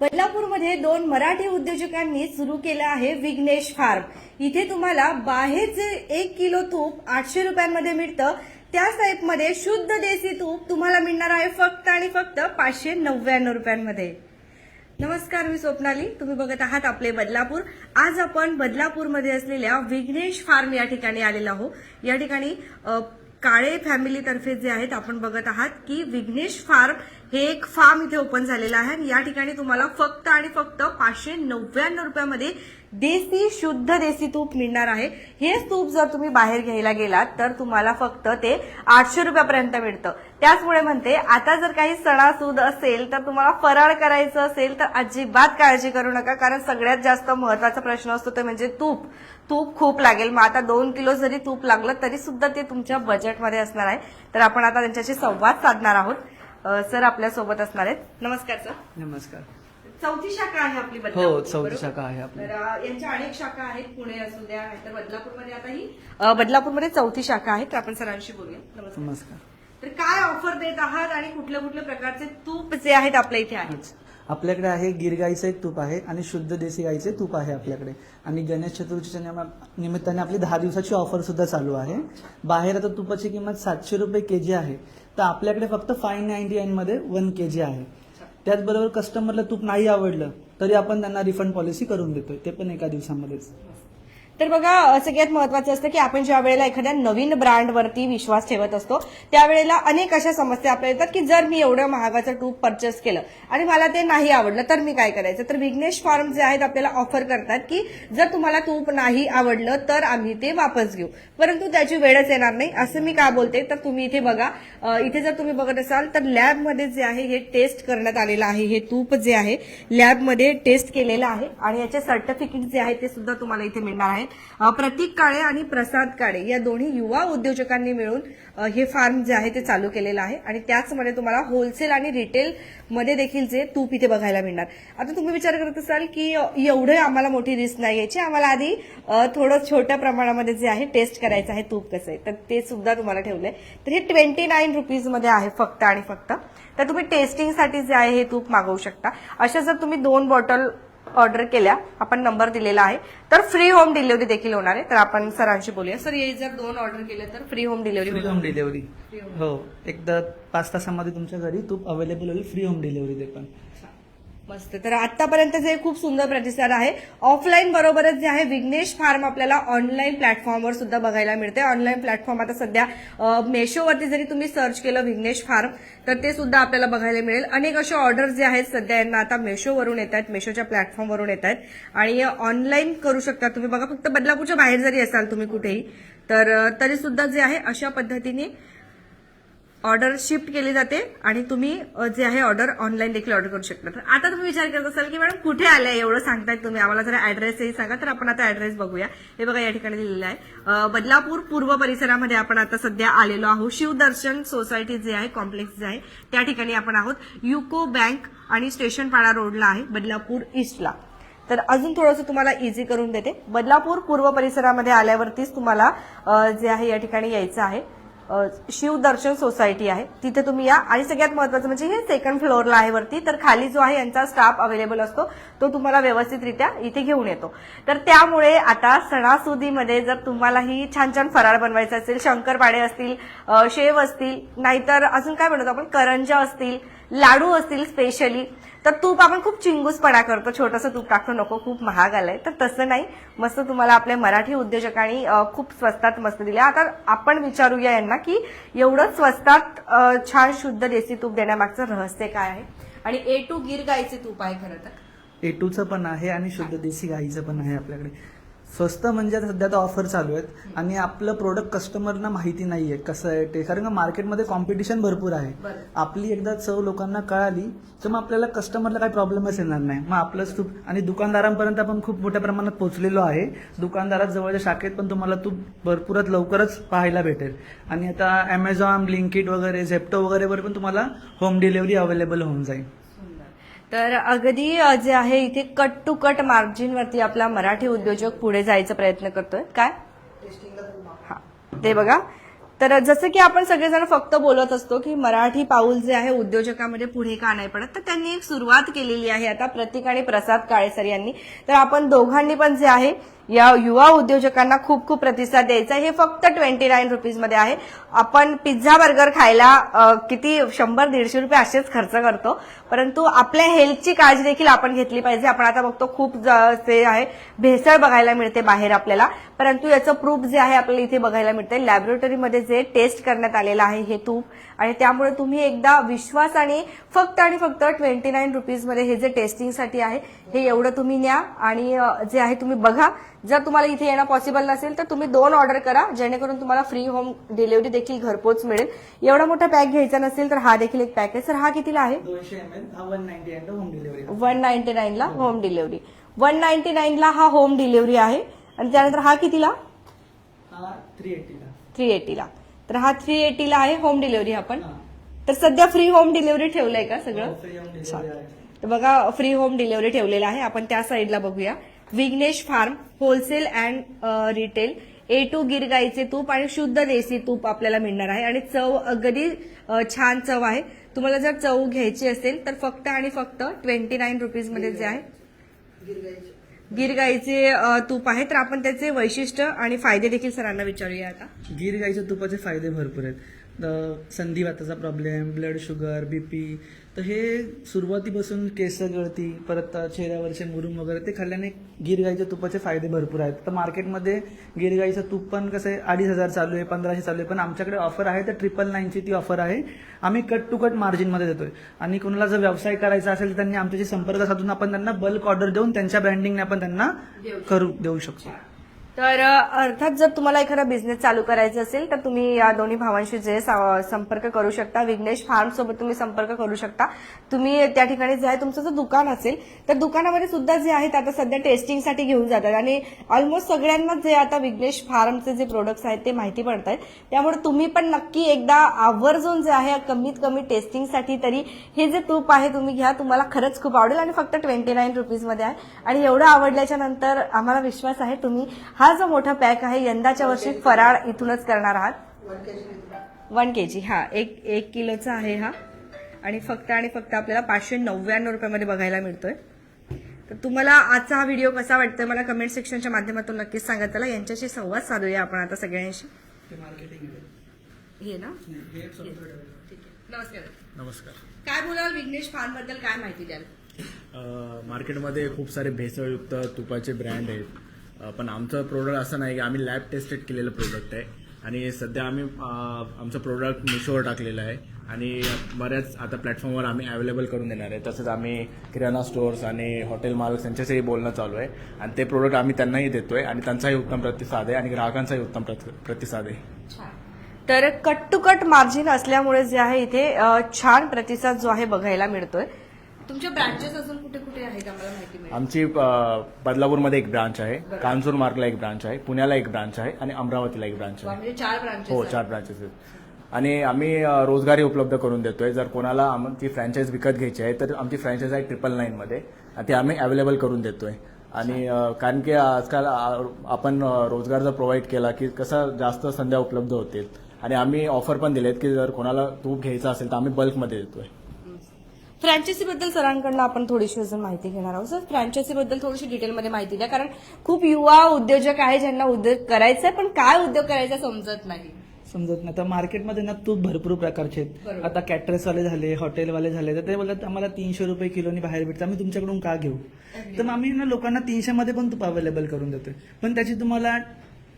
बदलापूरमध्ये दोन मराठी उद्योजकांनी सुरू केलं आहे विघ्नेश फार्म. इथे तुम्हाला बाहेरचे एक किलो तूप आठशे रुपयांमध्ये मिळतं. त्याच टाईपमध्ये शुद्ध देसी तूप तुम्हाला मिळणार आहे फक्त आणि फक्त पाचशे नव्याण्णव रुपयांमध्ये. नमस्कार मी स्वप्नाली. तुम्ही बघत आहात आपले बदलापूर. आज आपण बदलापूरमध्ये असलेल्या विघ्नेश फार्म या ठिकाणी आलेलो आहोत. या ठिकाणी काळे फॅमिलीतर्फे जे आहेत आपण बघत आहात की विघ्नेश फार्म हे एक फार्म इथे ओपन झालेलं आहे आणि या ठिकाणी तुम्हाला फक्त आणि फक्त पाचशे नव्याण्णव रुपयामध्ये देसी शुद्ध देसी तूप मिळणार आहे. हेच तूप जर तुम्ही बाहेर घ्यायला गेलात तर तुम्हाला फक्त ते आठशे रुपयापर्यंत मिळतं. त्याचमुळे म्हणते आता जर काही सणासूद असेल तर तुम्हाला फराळ करायचं असेल तर अजिबात काळजी करू नका कारण सगळ्यात जास्त महत्त्वाचा प्रश्न असतो ते म्हणजे तूप. तूप खूप लागेल. मग आता दोन किलो जरी तूप लागलं तरी सुद्धा ते तुमच्या बजेटमध्ये असणार आहे. तर आपण आता त्यांच्याशी संवाद साधणार आहोत. सर आपल्यासोबत असणार आहेत. नमस्कार सर. नमस्कार. चौथी शाखा आहे आपली हो चौथी? शाखा आहे आपली. तर यांच्या अनेक शाखा आहेत पुणे असू द्या नाहीतर बदलापूरमध्ये आता ही बदलापूरमध्ये चौथी शाखा आहे. तर आपण सरांशी बोलूया. नमस्कार. नमस्कार. तर काय ऑफर देत आहात आणि कुठल्या कुठल्या प्रकारचे तूप जे आहेत आपल्या इथे आहेत? आपल्याकडे आहे गिर गाईचं एक तूप आहे आणि शुद्ध देशी गाईचे तूप आहे आपल्याकडे. आणि गणेश चतुर्थीच्या निमित्ताने आपली दहा दिवसाची ऑफर सुद्धा चालू आहे. बाहेर आता तुपाची किंमत सातशे रुपये के जी आहे. तर आपल्याकडे फक्त फाईव्ह नाईन्टी नाईनमध्ये वन के जी आहे. त्याचबरोबर कस्टमरला तूप नाही आवडलं तरी आपण त्यांना रिफंड पॉलिसी करून देतोय. ते पण एका दिवसामध्येच. तर बघा सगळ्यात महत्वाचं असतं की आपण ज्या वेळेला एखाद्या नवीन ब्रँडवरती विश्वास ठेवत असतो त्यावेळेला अनेक अशा समस्या आपल्या येतात की जर मी एवढं महागाचं टूप परचेस केलं आणि मला ते नाही आवडलं तर मी काय करायचं? तर विघ्नेश फार्म जे आहेत आपल्याला ऑफर करतात की जर तुम्हाला तूप नाही आवडलं तर आम्ही ते वापस घेऊ. परंतु त्याची वेळच येणार नाही. असं मी का बोलते? तर तुम्ही इथे बघा इथे जर तुम्ही बघत असाल तर लॅबमध्ये जे आहे हे टेस्ट करण्यात आलेलं आहे. हे तूप जे आहे लॅबमध्ये टेस्ट केलेलं आहे. आणि याचे सर्टिफिकेट जे आहे ते सुद्धा तुम्हाला इथे मिळणार आहे. आहेत. प्रतीक काळे आणि प्रसाद काळे या दोन्ही युवा उद्योजकांनी मिळून हे फार्म जे आहे ते चालू केलेलं आहे. आणि त्याचमध्ये तुम्हाला होलसेल आणि रिटेल मध्ये देखील जे तूप इथे बघायला मिळणार. आता तुम्ही विचार करत असाल की एवढं आम्हाला मोठी रिस्क नाही यायची आम्हाला आधी थोडं छोट्या प्रमाणामध्ये जे आहे टेस्ट करायचं आहे तूप कसं आहे. तर ते सुद्धा तुम्हाला ठेवलंय. तर हे ट्वेंटी नाईन रुपीजमध्ये आहे फक्त आणि फक्त. तर तुम्ही टेस्टिंगसाठी जे आहे हे तूप मागवू शकता. अशा जर तुम्ही दोन बॉटल ऑर्डर केल्या. आपण नंबर दिलेला आहे. तर फ्री होम डिलिव्हरी देखील होणार आहे. तर आपण सरांशी बोलूया. सर हे जर दोन ऑर्डर केले तर free home delivery free home delivery हो. एकदा पाच तासामध्ये तुमच्या घरी तूप अवेलेबल होईल. फ्री होम डिलिव्हरी ते पण. मस्त. तर आतापर्यंत जे खूप सुंदर प्रतिसाद आहे ऑफलाईन बरोबरच जे आहे विघ्नेश फार्म आपल्याला ऑनलाईन प्लॅटफॉर्मवर सुद्धा बघायला मिळते ऑनलाईन प्लॅटफॉर्म आता सध्या मेशोवरती जरी तुम्ही सर्च केलं विघ्नेश फार्म तर ते सुद्धा आपल्याला बघायला मिळेल. अनेक असे ऑर्डर जे आहेत सध्या यांना आता मेशोवरून येत आहेत मेशोच्या प्लॅटफॉर्मवरून येत आहेत आणि ऑनलाईन करू शकता तुम्ही. बघा फक्त बदलापूरच्या बाहेर जरी असाल तुम्ही कुठेही तर तरी सुद्धा जे आहे अशा पद्धतीने ऑर्डर शिफ्ट केली जाते आणि तुम्ही जे आहे ऑर्डर ऑनलाईन देखील ऑर्डर करू शकता. तर आता तुम्ही विचार करत असाल की मॅडम कुठे आले एवढं सांगतायत तुम्ही. आम्हाला जरा ऍड्रेसही सांगा. तर आपण आता ऍड्रेस बघूया. हे बघा या ठिकाणी दिलेलं आहे. बदलापूर पूर्व परिसरामध्ये आपण आता सध्या आलेलो आहोत. शिवदर्शन सोसायटी जे आहे कॉम्प्लेक्स जे आहे त्या ठिकाणी आपण आहोत. युको बँक आणि स्टेशन पाडा रोडला आहे बदलापूर ईस्टला तर अजून थोडंसं तुम्हाला इझी करून देते. बदलापूर पूर्व परिसरामध्ये आल्यावरतीच तुम्हाला जे आहे या ठिकाणी यायचं आहे. शिवदर्शन सोसायटी आहे. तिथे तुम्ही या. आणि सगळ्यात महत्वाचं म्हणजे हे सेकंड फ्लोअरला आहे वरती. तर खाली जो आहे यांचा स्टाफ अवेलेबल असतो. तो तुम्हाला व्यवस्थितरित्या इथे घेऊन येतो. तर त्यामुळे आता सणासुदीमध्ये जर तुम्हालाही छान छान फराळ बनवायचा असेल शंकरपाडे असतील शेव असतील नाहीतर अजून काय म्हणतो आपण? करंजा असतील लाडू असतील स्पेशली तर तूप आपण खूप चिंगूसपणा करतो. छोटंसं तूप टाकतो नको खूप महाग आलंय. तर तसं नाही. मस्त तुम्हाला आपल्या मराठी उद्योजकांनी खूप स्वस्तात मस्त दिले. आता आपण विचारूया यांना की एवढं स्वस्तात छान शुद्ध देसी तूप देण्यामागचं रहस्य काय आहे? आणि ए टू गीर गाईचे तूप आहे खरं तर. ए टूचं पण आहे आणि शुद्ध देसी गाईचं पण आहे आपल्याकडे. स्वस्त म्हणजे आता सध्या तर ऑफर चालू आहेत. आणि आपलं प्रोडक्ट कस्टमरना माहिती नाहीये कसं आहे ते. कारण का मार्केटमध्ये कॉम्पिटिशन भरपूर आहे. आपली एकदा चव लोकांना कळाली तर मग आपल्याला कस्टमरला काही प्रॉब्लेमच येणार नाही. मग आपलंच तूप आणि दुकानदारांपर्यंत आपण खूप मोठ्या प्रमाणात पोहोचलेलो आहे. दुकानदारात जवळच्या शाखेत पण तुम्हाला तूप भरपूरात लवकरच पाहायला भेटेल. आणि आता अमेझॉन ब्लिंकिट वगैरे झेप्टो वगैरेवर पण तुम्हाला होम डिलिव्हरी अवेलेबल होऊन जाईल. तर अगदी जे आहे इथे कट टू कट मार्जिनवरती आपला मराठी उद्योजक पुढे जायचा प्रयत्न करतोय. काय? हा ते बघा. तर जसं की आपण सगळेजण फक्त बोलत असतो की मराठी पाऊल जे आहे उद्योजकामध्ये पुढे का नाही पडत तर त्यांनी एक सुरुवात केलेली आहे आता प्रतीक आणि प्रसाद काळेसर यांनी. तर आपण दोघांनी पण जे आहे या युवा उद्योजकांना खूप खूप प्रतिसाद द्यायचा आहे. हे फक्त ट्वेंटी नाईन रुपीजमध्ये आहे. आपण पिझ्झा बर्गर खायला किती शंभर दीडशे रुपये असेच खर्च करतो. परंतु आपल्या हेल्थची काळजी देखील आपण घेतली पाहिजे. आपण आता बघतो खूप ज- आहे. भेसळ बघायला मिळते बाहेर आपल्याला. परंतु याचं प्रूफ जे आहे आपल्याला इथे बघायला मिळते लॅबोरेटरीमध्ये जे टेस्ट करण्यात आलेलं आहे हे तूप. आणि त्यामुळे तुम्ही एकदा विश्वास आणि फक्त आणि फक्त ट्वेंटी नाईन रुपीजमध्ये हे जे टेस्टिंगसाठी आहे हे एवढं तुम्ही न्या. आणि जे आहे तुम्ही बघा. जर तुम्हाला इथे येणं पॉसिबल नसेल तर तुम्ही दोन ऑर्डर करा. जेणेकरून तुम्हाला फ्री होम डिलिव्हरी देखील घरपोच मिळेल. एवढा मोठा पॅक घ्यायचा नसेल तर हा देखील एक पॅक आहे. सर हा कितीला आहे? हा वन नाईन्टी एम होम डिलिव्हरी वन नाईन्टी नाईनला होम डिलिव्हरी वन नाईन्टी नाईनला हा होम डिलिव्हरी आहे. आणि त्यानंतर हा कितीला? हा थ्री एटीला तर हा थ्री एटीला आहे होम डिलिव्हरी आपण. तर सध्या फ्री होम डिलिव्हरी ठेवलंय का सगळं? आहे. तर बघा फ्री होम डिलिव्हरी ठेवलेलं आहे. आपण त्या साईडला बघूया. Vighnesh farm wholesale and retail A two Gir गाईचे तूप आणि शुद्ध देसी तूप आपल्याला मिळणार आहे. आणि चव अगदी छान चव आहे. तुम्हाला जर चव घ्यायची असेल तर फक्त आणि फक्त ट्वेंटी नाईन रुपीजमध्ये जे आहे गिर गाईचे तूप आहे. तर आपण त्याचे वैशिष्ट्य आणि फायदे देखील सरांना विचारूया आता. गिरगाईच्या तुपाचे फायदे भरपूर आहेत. संधिवाताचा प्रॉब्लेम ब्लड शुगर बीपी तर हे सुरुवातीपासून केस गळती परत चेहऱ्यावरचे मुरुम वगैरे ते खाल्ल्याने गीर गाईच्या तुपाचे फायदे भरपूर आहेत. तर मार्केटमध्ये गीर गाईचं तूप पण कसं आहे अडीच हजार चालू आहे पंधराशे चालू आहे पण आमच्याकडे ऑफर आहे तर ट्रिपल नाईनची ती ऑफर आहे. आम्ही कट टू कट मार्जिनमध्ये देतोय. आणि कोणाला जर व्यवसाय करायचा असेल तर त्यांनी आमच्याशी संपर्क साधून आपण त्यांना बल्क ऑर्डर देऊन त्यांच्या ब्रँडिंगने आपण त्यांना करू देऊ शकतो. तर अर्थात जर तुम्हाला एखादा बिझनेस चालू करायचा असेल तर तुम्ही या दोन्ही भावांशी जे सा- संपर्क करू शकता. विघ्नेश फार्म सोबत तुम्ही संपर्क करू शकता. तुम्ही त्या ठिकाणी जे आहे तुमचं जर दुकान असेल तर दुकानामध्ये सुद्धा जे आहे ते आता सध्या टेस्टिंगसाठी घेऊन जातात. आणि ऑलमोस्ट सगळ्यांना जे आता विघ्नेश फार्मचे जे प्रोडक्ट्स आहेत ते माहिती पडत आहेत त्यामुळे तुम्ही पण नक्की एकदा आवर्जून जे आहे कमीत कमी टेस्टिंगसाठी तरी हे जे तूप आहे तुम्ही घ्या. तुम्हाला खरंच खूप आवडेल. आणि फक्त ट्वेंटी नाईन रुपीजमध्ये आहे. आणि एवढं आवडल्याच्या नंतर आम्हाला विश्वास आहे तुम्ही हा जो मोठा पॅक आहे यंदाच्या वर्षी फराळ इथूनच करणार आहात. वन के जी हा. एक एक किलोचा आहे हा. आणि फक्त आणि फक्त आपल्याला पाचशे नव्याण्णव रुपयामध्ये बघायला मिळतोय. तर तुम्हाला आजचा हा व्हिडिओ कसा वाटतोय मला कमेंट सेक्शनच्या माध्यमातून नक्कीच सांगा. चला यांच्याशी संवाद साधूया आपण आता सगळ्यांशी. हे ना? हे नमस्कार. नमस्कार. काय बोलाल विघ्नेश फार्मबद्दल काय माहिती द्याल? मार्केटमध्ये खूप सारे भेसळयुक्त तुपाचे ब्रँड आहेत. पण आमचं प्रोडक्ट असं नाही की आम्ही लॅब टेस्टेड केलेलं प्रोडक्ट आहे. आणि सध्या आम्ही आमचं प्रोडक्ट मिशोवर टाकलेलं आहे. आणि बऱ्याच आता प्लॅटफॉर्मवर आम्ही अवेलेबल करून देणार आहे. तसंच आम्ही किराणा स्टोअर्स आणि हॉटेल मालक यांच्याशी बोलणं चालू आहे. आणि ते प्रोडक्ट आम्ही त्यांनाही देतो आहे आणि त्यांचाही उत्तम प्रतिसाद आहे आणि ग्राहकांचाही उत्तम प्रतिसाद आहे. तर कट टू कट मार्जिन असल्यामुळे जे आहे इथे छान प्रतिसाद जो आहे बघायला मिळतोय. तुमच्या ब्रांचेस अजून कुठे कुठे आहेत आम्हाला माहिती मिळेल. आमची बदलापूरमध्ये एक ब्रांच आहे कांजूर मार्गला एक ब्रांच आहे पुण्याला एक ब्रांच आहे आणि अमरावतीला एक ब्रांच आहे. म्हणजे चार ब्रांचेस हो चार ब्रांचेस आहेत. आणि आम्ही रोजगारी उपलब्ध करून देतोय. जर कोणाला आमची फ्रँचाईज विकत घ्यायची आहे तर आमची फ्रँचाईज आहे ट्रिपल नाईनमध्ये आणि ते आम्ही अवेलेबल करून देतोय. आणि कारण की आजकाल आपण रोजगार जर प्रोव्हाइड केला की कसं जास्त संध्या उपलब्ध होतील. आणि आम्ही ऑफर पण दिलेत की जर कोणाला तूप घ्यायचं असेल तर आम्ही बल्कमध्ये देतोय. फ्रँचायसी बद्दल सरांकडनं आपण थोडीशी अजून माहिती घेणार आहोत. सर फ्रँचायसी बद्दल थोडीशी डिटेलमध्ये माहिती द्या कारण खूप युवा उद्योजक आहे ज्यांना उद्योग करायचा आहे पण काय उद्योग करायचा समजत नाही. समजत नाही. तर मार्केटमध्ये ना तूप भरपूर प्रकारचे आहेत. आता कॅटरसवाले झाले हॉटेलवाले झाले तर ते बोलतात आम्हाला तीनशे रुपये किलोनी बाहेर भेटतं. आम्ही तुमच्याकडून का घेऊ? तर मग आम्ही ना लोकांना तीनशे मध्ये पण तूप अवेलेबल करून देतोय. पण त्याची तुम्हाला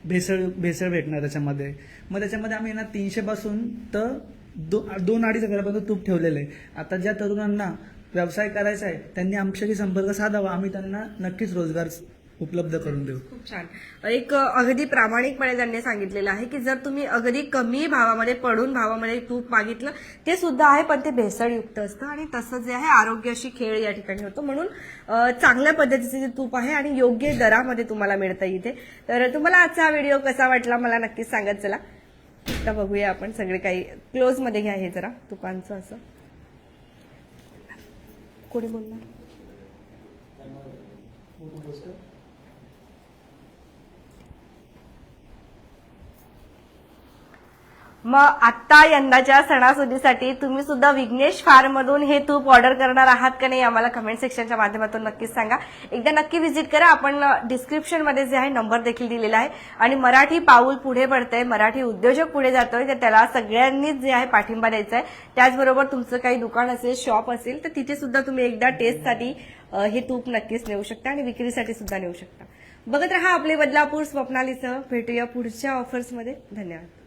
भेसळ भेसळ भेटणार त्याच्यामध्ये. मग त्याच्यामध्ये आम्ही ना तीनशे पासून तर दो, दोन अडीच हजारापर्यंत तूप ठेवलेलं आहे. आता ज्या तरुणांना व्यवसाय करायचा आहे त्यांनी आमच्याशी संपर्क साधावा. आम्ही त्यांना नक्कीच रोजगार उपलब्ध करून देऊ. खूप छान. एक अगदी प्रामाणिकपणे त्यांनी सांगितलेलं आहे की जर तुम्ही अगदी कमी भावामध्ये पडून भावामध्ये तूप मागितलं ते सुद्धा आहे पण ते भेसळयुक्त असतं आणि तसं जे आहे आरोग्याशी खेळ या ठिकाणी होतो. म्हणून चांगल्या पद्धतीचे जे तूप आहे आणि योग्य दरामध्ये तुम्हाला मिळतं इथे. तर तुम्हाला आजचा व्हिडिओ कसा वाटला मला नक्कीच सांगत चला. आता बघूया आपण सगळे काही क्लोजमध्ये घ्या हे जरा तुपांचं असं. कोणी बोलणार? मग आत्ता यंदाच्या सणासुदीसाठी तुम्ही सुद्धा विघ्नेश फार्म मधून हे तूप ऑर्डर करणार आहात का नाही आम्हाला कमेंट सेक्शनच्या माध्यमातून नक्कीच सांगा. एकदा नक्की व्हिजिट करा. आपण डिस्क्रिप्शनमध्ये जे आहे नंबर देखील दिलेला आहे. आणि मराठी पाऊल पुढे पडतंय मराठी उद्योजक पुढे जातोय तर त्याला सगळ्यांनीच जे आहे पाठिंबा द्यायचा आहे. त्याचबरोबर तुमचं काही दुकान असेल शॉप असेल तर तिथे सुद्धा तुम्ही एकदा टेस्टसाठी हे तूप नक्कीच नेऊ शकता आणि विक्रीसाठी सुद्धा नेऊ शकता. बघत रहा आपले बदलापूर स्वप्नालीसह भेटूया पुढच्या ऑफर्समध्ये धन्यवाद.